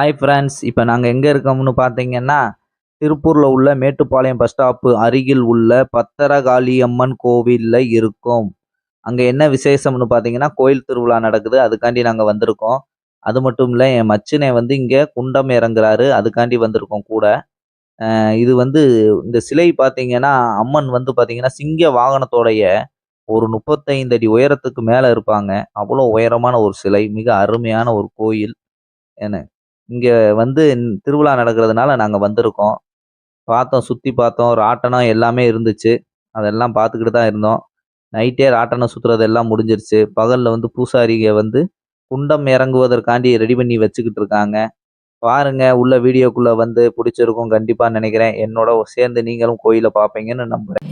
Hi friends இப்போ நாங்கள் எங்கே இருக்கோம்னு பார்த்தீங்கன்னா திருப்பூரில் உள்ள மேட்டுப்பாளையம் பஸ் ஸ்டாப்பு அருகில் உள்ள பத்திரகாளியம்மன் கோவிலில் இருக்கோம். அங்கே என்ன விசேஷம்னு பார்த்தீங்கன்னா கோயில் திருவிழா நடக்குது. அதுக்காண்டி நாங்கள் வந்திருக்கோம். அது மட்டும் இல்லை என் மச்சினை வந்து இங்கே குண்டம் இறங்குறாரு. அதுக்காண்டி வந்திருக்கோம் கூட. இது வந்து இந்த சிலை பார்த்தீங்கன்னா அம்மன் வந்து பார்த்தீங்கன்னா சிங்க வாகனத்தோடைய ஒரு முப்பத்தைந்து அடி உயரத்துக்கு மேலே இருப்பாங்க. அவ்வளோ உயரமான ஒரு சிலை மிக அருமையான ஒரு கோயில். என்ன? இங்கே வந்து திருவிழா நடக்கிறதுனால நாங்கள் வந்திருக்கோம். பார்த்தோம் சுற்றி பார்த்தோம் ராட்டனம் எல்லாமே இருந்துச்சு. அதெல்லாம் பார்த்துக்கிட்டு தான் இருந்தோம். நைட்டே ராட்டனம் சுற்றுறது எல்லாம் முடிஞ்சிருச்சு. பகலில் வந்து பூசாரிங்க வந்து குண்டம் இறங்குவதற்காண்டி ரெடி பண்ணி வச்சுக்கிட்டு இருக்காங்க. பாருங்க உள்ள வீடியோக்குள்ளே வந்து பிடிச்சிருக்கும் கண்டிப்பாக நினைக்கிறேன். என்னோட சேர்ந்து நீங்களும் கோயிலை பார்ப்பீங்கன்னு நம்புகிறேன்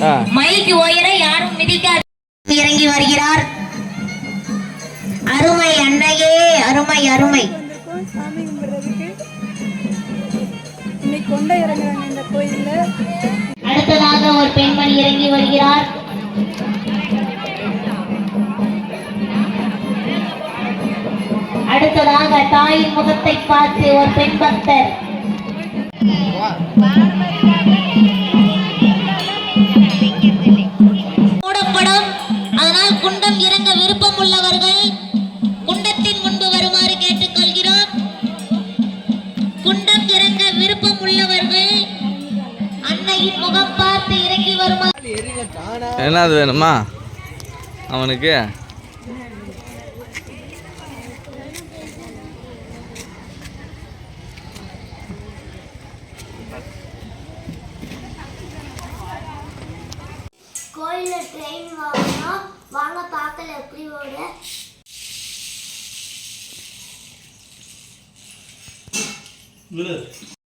மைக்கு உயர யாரும் மிதிக்காது. இறங்கி வருகிறார். அருமை அன்னையே அருமை அருமை. அடுத்ததாக ஒரு பெண்மணி இறங்கி வருகிறார். அடுத்ததாக தாயின் முகத்தை பார்த்து ஒரு பெண் பக்தர். என்னது வேணுமா? அவனுக்கு? கோயிலில் ட்ரெயின் வாங்கணும். வாங்க பார்க்கல எப்படி ஓட?